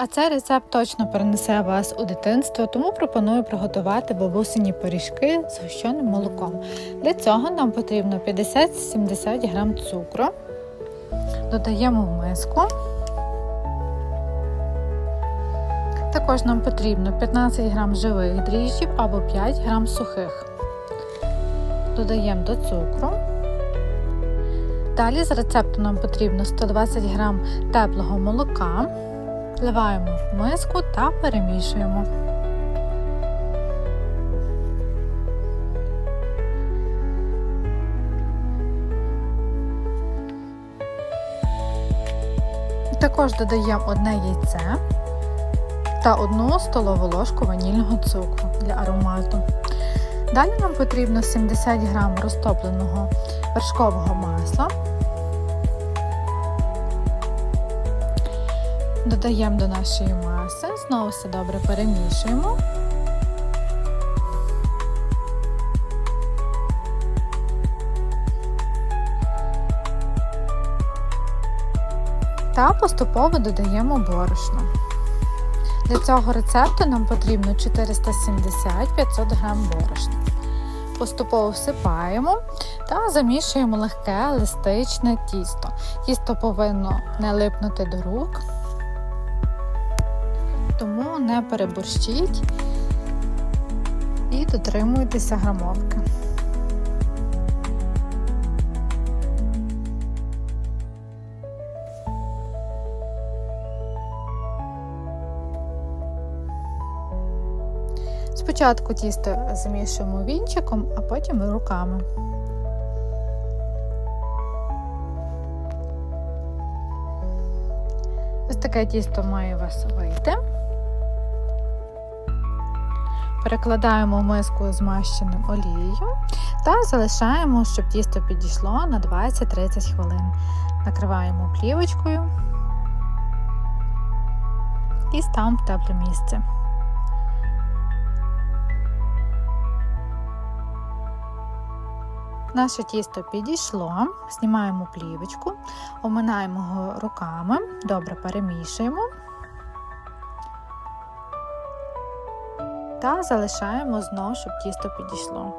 А цей рецепт точно перенесе вас у дитинство, тому пропоную приготувати бабусині пиріжки з гущеним молоком. Для цього нам потрібно 50-70 г цукру. Додаємо в миску. Також нам потрібно 15 г живих дріжджів або 5 г сухих. Додаємо до цукру. Далі з рецепту нам потрібно 120 г теплого молока. Вливаємо в миску та перемішуємо. Також додаємо одне яйце та одну столову ложку ванільного цукру для аромату. Далі нам потрібно 70 г розтопленого вершкового масла. Додаємо до нашої маси, знову все добре перемішуємо. Та поступово додаємо борошно. Для цього рецепту нам потрібно 470-500 г борошна. Поступово всипаємо та замішуємо легке еластичне тісто. Тісто повинно не липнути до рук, тому не переборщіть і дотримуйтеся грамовки. Спочатку тісто замішуємо вінчиком, а потім руками. Ось таке тісто має вас вийти. Перекладаємо в миску змащеним олією та залишаємо, щоб тісто підійшло на 20-30 хвилин. Накриваємо плівочкою і ставимо в тепле місце. Наше тісто підійшло, знімаємо плівочку, оминаємо його руками, добре перемішуємо та залишаємо знову, щоб тісто підійшло.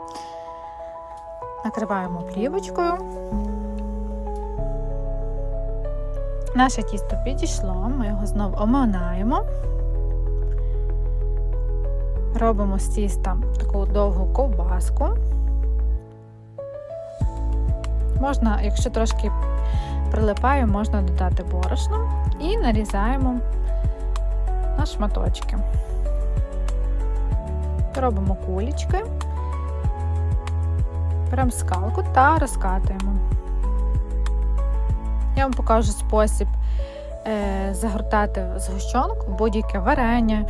Накриваємо плівочкою. Наше тісто підійшло, ми його знову оминаємо. Робимо з тіста таку довгу ковбаску. Можна, якщо трошки прилипає, можна додати борошно і нарізаємо на шматочки. Робимо кулічки, беремо скалку та розкатуємо. Я вам покажу спосіб е, загортати згущенку в будь-яке варення,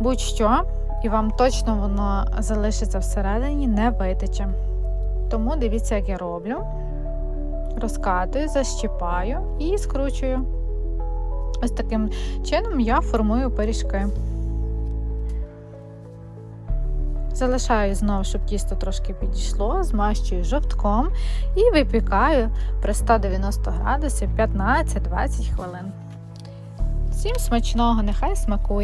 будь-що, і вам точно воно залишиться всередині, не витече. Тому дивіться, як я роблю розкатую, защіпаю і скручую. Ось таким чином я формую пиріжки. Залишаю знову, щоб тісто трошки підійшло, змащую жовтком і випікаю при 190 градусів 15-20 хвилин. Всім смачного, нехай смакує!